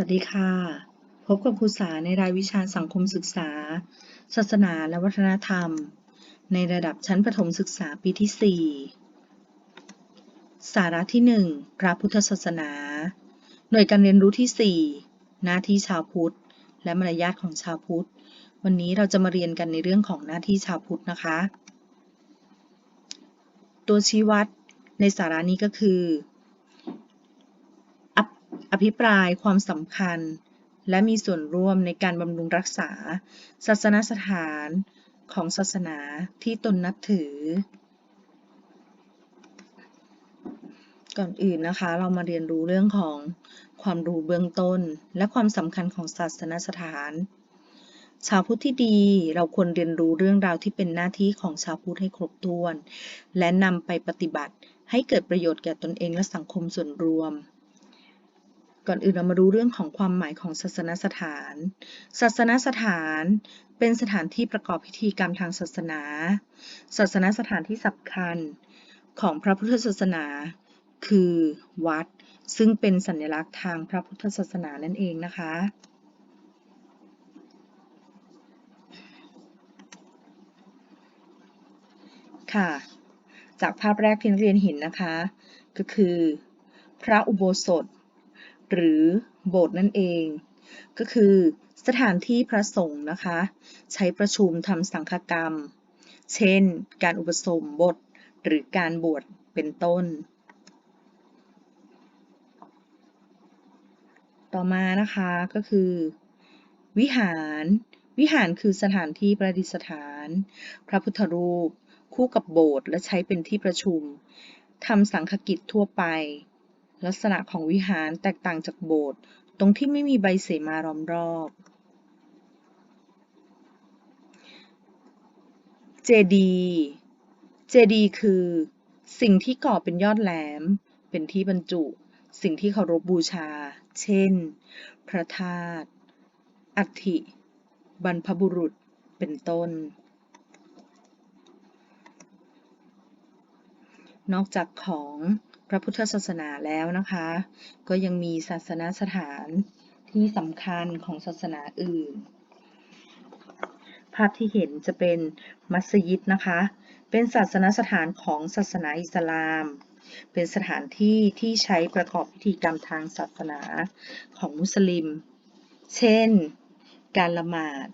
วัสดีค่ะ พบกับครูสาในรายวิชาสังคมศึกษา ศาสนาและวัฒนธรรม ในระดับชั้นประถมศึกษาปีที่ 4 สาระที่ 1 พระพุทธศาสนา หน่วยการเรียนรู้ที่ 4 หน้าที่ชาวพุทธ และมารยาทของชาวพุทธ วันนี้เราจะมาเรียนกันในเรื่องของหน้าที่ชาวพุทธนะคะ ตัวชี้วัดในสาระนี้ก็คือ อภิปรายความสำคัญ และมีส่วนร่วมในการบำรุงรักษา ศาสนสถานของศาสนาที่ตนนับถือ ก่อนอื่นนะคะ เรามาเรียนรู้เรื่องของความรู้เบื้องต้น และความสำคัญของศาสนสถาน ชาวพุทธที่ดีเราควรเรียนรู้เรื่องราวที่เป็นหน้าที่ของชาวพุทธให้ครบถ้วน และนำไปปฏิบัติให้เกิดประโยชน์แก่ตนเองและสังคมส่วนรวม ก่อนอื่นเรามาดูเรื่องของความหมายของศาสนสถาน ศาสนสถานเป็นสถานที่ประกอบพิธีกรรมทางศาสนา ศาสนสถานที่สำคัญของพระพุทธศาสนา คือวัด ซึ่งเป็นสัญลักษณ์ทางพระพุทธศาสนานั่นเองนะคะ ค่ะ จากภาพแรกที่นักเรียนเห็นนะคะ ก็คือ พระอุโบสถ หรือโบสถ์นั่นเอง ก็คือสถานที่พระสงฆ์นะคะ ใช้ประชุมทำสังฆกรรม เช่น การอุปสมบท หรือการบวชเป็นต้น ต่อมานะคะก็คือ วิหาร วิหารคือสถานที่ประดิษฐาน พระพุทธรูป คู่กับโบสถ์และใช้เป็นที่ประชุมทำสังฆกิจทั่วไป ลักษณะของวิหารแตกต่างจากโบสถ์ตรงที่ไม่มีใบเสมาล้อมรอบเจดีเจดีคือ สิ่งที่ก่อเป็นยอดแหลม เป็นที่บรรจุ สิ่งที่เคารพบูชา เช่น พระธาตุ อัฐิ บรรพบุรุษ เป็นต้น นอกจากของ พระพุทธศาสนาแล้วนะคะ ก็ยังมีศาสนสถานที่สำคัญของศาสนาอื่น ภาพที่เห็นจะเป็นมัสยิดนะคะ เป็นศาสนสถานของศาสนาอิสลาม เป็นสถานที่ที่ใช้ประกอบพิธีกรรมทางศาสนาของมุสลิม เช่น การละหมาด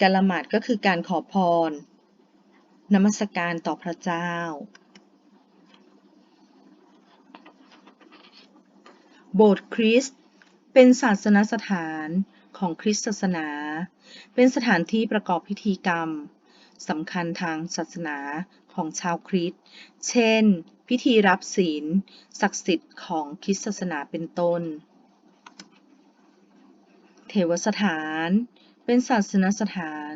การละหมาดก็คือการขอพรนมัสการต่อพระเจ้า โบสถ์คริสต์เป็นศาสนสถานของคริสตศาสนา เป็นสถานที่ประกอบพิธีกรรมสำคัญทางศาสนาของชาวคริสต์ เช่น พิธีรับศีล ศักดิ์สิทธิ์ของคริสตศาสนาเป็นต้น เทวสถาน เป็นศาสนสถาน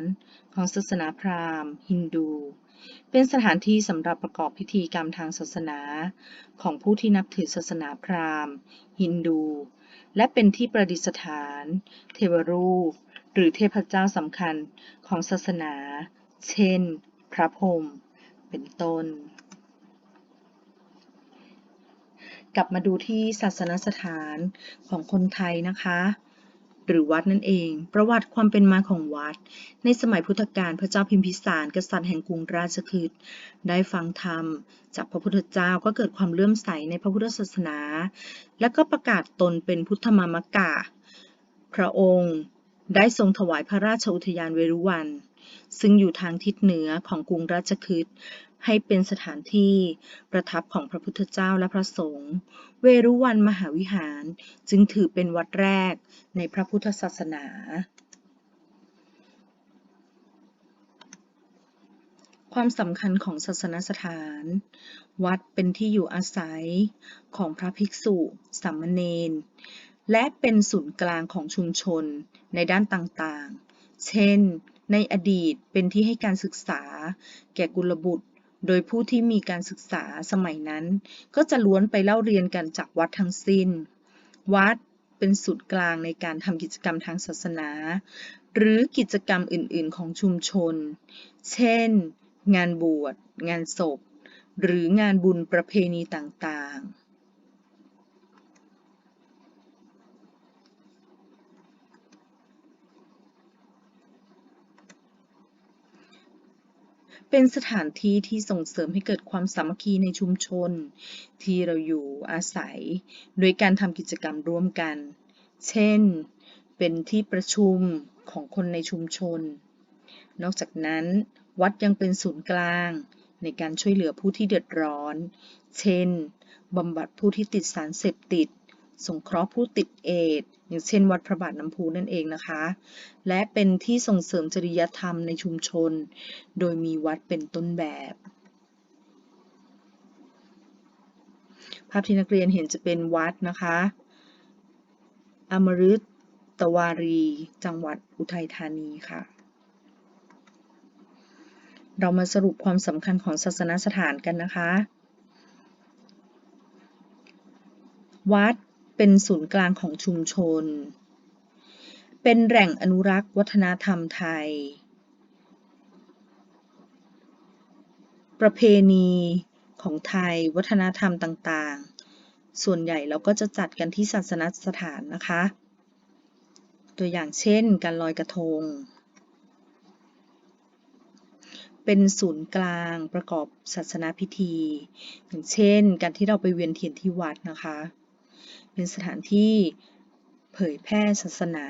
ของศาสนาพราหมณ์ ฮินดู เป็นสถานที่สำหรับประกอบพิธีกรรมทางศาสนา ของผู้ที่นับถือศาสนาพราหมณ์ ฮินดู และเป็นที่ประดิษฐาน เทวรูป หรือเทพเจ้าสำคัญของศาสนา เช่น พระพรหม เป็นต้น กลับมาดูที่ศาสนสถานของคนไทยนะคะ หรือวัดนั่นเอง ประวัติความเป็นมาของวัด ในสมัยพุทธกาลพระเจ้าพิมพิสารกษัตริย์แห่งกรุงราชคฤห์ได้ฟังธรรม จากพระพุทธเจ้าก็เกิดความเลื่อมใสในพระพุทธศาสนา และก็ประกาศตนเป็นพุทธมามกะ พระองค์ได้ทรงถวายพระราชอุทยานเวรุวัน ซึ่งอยู่ทางทิศเหนือของกรุงราชคฤห์ ให้เป็นสถานที่ประทับของพระพุทธเจ้าและพระสงฆ์ เวรุวันมหาวิหารจึงถือเป็นวัดแรกในพระพุทธศาสนา ความสำคัญของศาสนสถาน วัดเป็นที่อยู่อาศัยของพระภิกษุ สามเณร และเป็นศูนย์กลางของชุมชนในด้านต่างๆ เช่นในอดีตเป็นที่ให้การศึกษา แก่กุลบุตร โดยผู้ที่มีการศึกษาสมัยนั้น ก็จะล้วนไปเล่าเรียนกันจากวัดทั้งสิ้น วัดเป็นศูนย์กลางในการทำกิจกรรมทางศาสนา หรือกิจกรรมอื่น ๆ ของชุมชน เช่น งานบวช งานศพ หรืองานบุญประเพณีต่าง ๆ เป็นสถานที่ที่ส่งเสริมให้เกิดความสามัคคีในชุมชน ที่เราอยู่อาศัย โดยการทำกิจกรรมร่วมกัน เช่น เป็นที่ประชุมของคนในชุมชน นอกจากนั้น วัดยังเป็นศูนย์กลาง ในการช่วยเหลือผู้ที่เดือดร้อน เช่นบำบัดผู้ที่ติดสารเสพติด สงเคราะห์ผู้ติดเอดอย่างเช่นวัดพระบาทน้ำพุนั่นเองนะคะ และเป็นที่ส่งเสริมจริยธรรมในชุมชน โดยมีวัดเป็นต้นแบบ ภาพที่นักเรียนเห็นจะเป็นวัดนะคะอมฤตวารี จังหวัดอุทัยธานีค่ะ เรามาสรุปความสำคัญของศาสนสถานกันนะคะ วัด เป็นศูนย์กลางของชุมชน เป็นแหล่งอนุรักษ์วัฒนธรรมไทย ประเพณีของไทยวัฒนธรรมต่างๆ ส่วนใหญ่เราก็จะจัดกันที่ศาสนสถานนะคะ ตัวอย่างเช่น การลอยกระทง เป็นศูนย์กลางประกอบศาสนาพิธี อย่างเช่น การที่เราไปเวียนเทียนที่วัดนะคะ เป็นสถานที่เผยแพร่ศาสนา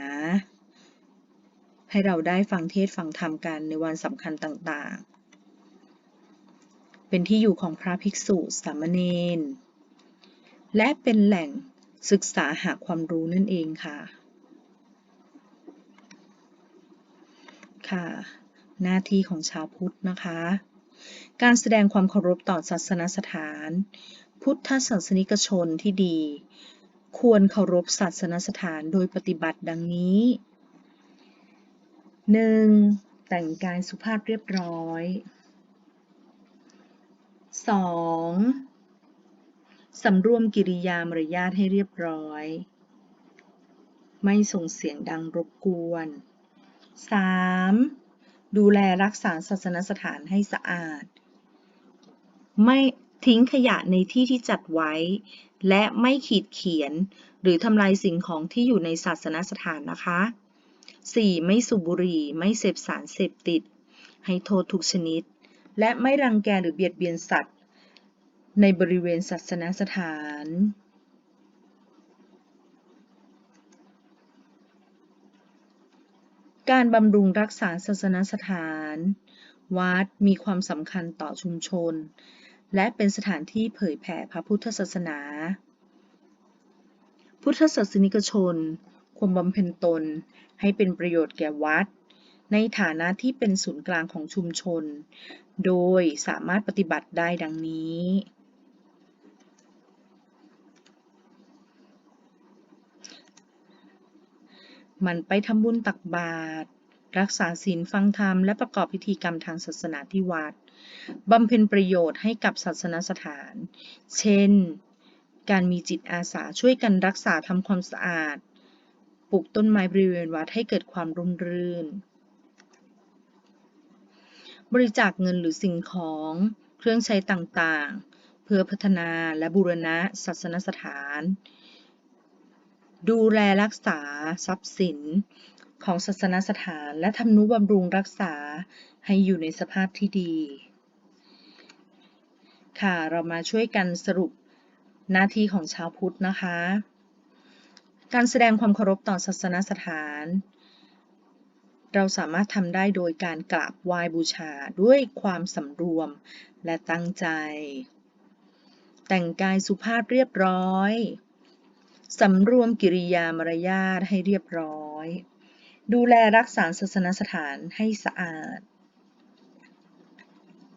ให้เราได้ฟังเทศฟังธรรมกันในวันสำคัญต่างๆ เป็นที่อยู่ของพระภิกษุสามเณร และเป็นแหล่งศึกษาหาความรู้นั่นเองค่ะ ค่ะ หน้าที่ของชาวพุทธนะคะ การแสดงความเคารพต่อศาสนสถาน พุทธศาสนิกชนที่ดี ควรเคารพศาสนสถานโดยปฏิบัติดังนี้ 1. แต่งกายสุภาพเรียบร้อย 2. สำรวมกิริยามารยาทให้เรียบร้อย ไม่ส่งเสียงดังรบกวน 3. ดูแลรักษาศาสนสถานให้สะอาด ไม่ทิ้งขยะในที่ที่จัดไว้ และไม่ขีดเขียน หรือทำลายสิ่งของที่อยู่ในศาสนสถานนะคะ 4. ไม่สูบบุหรี่ ไม่เสพสารเสพติด ให้โทษทุกชนิด และไม่รังแกหรือเบียดเบียนสัตว์ ในบริเวณศาสนสถาน การบำรุงรักษาศาสนสถาน วัดมีความสำคัญต่อชุมชน และเป็นสถานที่เผยแผ่พระพุทธศาสนา พุทธศาสนิกชน ควรบำเพ็ญตนให้เป็นประโยชน์แก่วัด ในฐานะที่เป็นศูนย์กลางของชุมชน โดยสามารถปฏิบัติได้ดังนี้ มันไปทำบุญตักบาตรรักษาศีลฟังธรรมและประกอบพิธีกรรมทางศาสนาที่วัด บำเพ็ญประโยชน์ให้กับศาสนสถาน เช่น การมีจิตอาสาช่วยกันรักษาทำความสะอาด ปลูกต้นไม้บริเวณวัดให้เกิดความร่มรื่น บริจาคเงินหรือสิ่งของ เครื่องใช้ต่างๆ เพื่อพัฒนาและบูรณะศาสนสถาน ดูแลรักษาทรัพย์สินของศาสนสถานและทำนุบำรุงรักษาให้อยู่ในสภาพที่ดี ค่ะ เรามาช่วยกันสรุปหน้าที่ของชาวพุทธนะคะ การแสดงความเคารพต่อศาสนสถาน เราสามารถทำได้โดยการกราบไหว้บูชาด้วยความสำรวมและตั้งใจ แต่งกายสุภาพเรียบร้อยสำรวมกิริยามารยาทให้เรียบร้อย ดูแลรักษาศาสนสถานให้สะอาด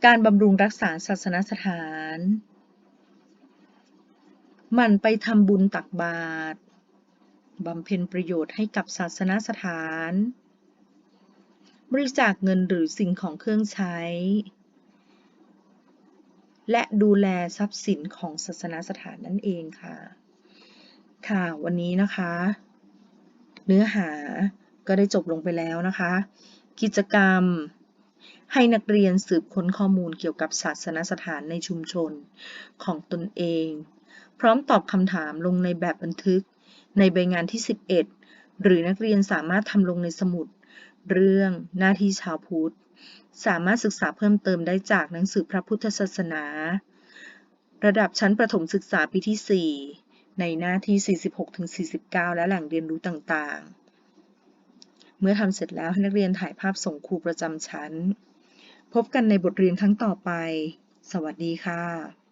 การบำรุงรักษาศาสนสถานมันไปทำบุญตักบาตรบำเพ็ญประโยชน์ให้กับศาสนสถาน บริจาคเงินหรือสิ่งของเครื่องใช้ และดูแลทรัพย์สินของศาสนสถานนั่นเองค่ะ ค่ะวันนี้นะคะ เนื้อหาก็ได้จบลงไปแล้วนะคะ กิจกรรม ให้นักเรียนสืบค้นข้อมูลเกี่ยวกับศาสนสถานในชุมชนของตนเอง พร้อมตอบคำถามลงในแบบบันทึก ในใบงานที่ 11 หรือนักเรียนสามารถทำลงในสมุด เรื่องหน้าที่ชาวพุทธ สามารถศึกษาเพิ่มเติมได้จากหนังสือพระพุทธศาสนา ระดับชั้นประถมศึกษาปีที่ 4 ในหน้าที่ 46-49 และแหล่งเรียนรู้ต่างๆ มื่อทำเสร็จแล้วให้นักเรียนถ่ายภาพส่งครูประจำชั้น พบกันในบทเรียนครั้งต่อไป สวัสดีค่ะ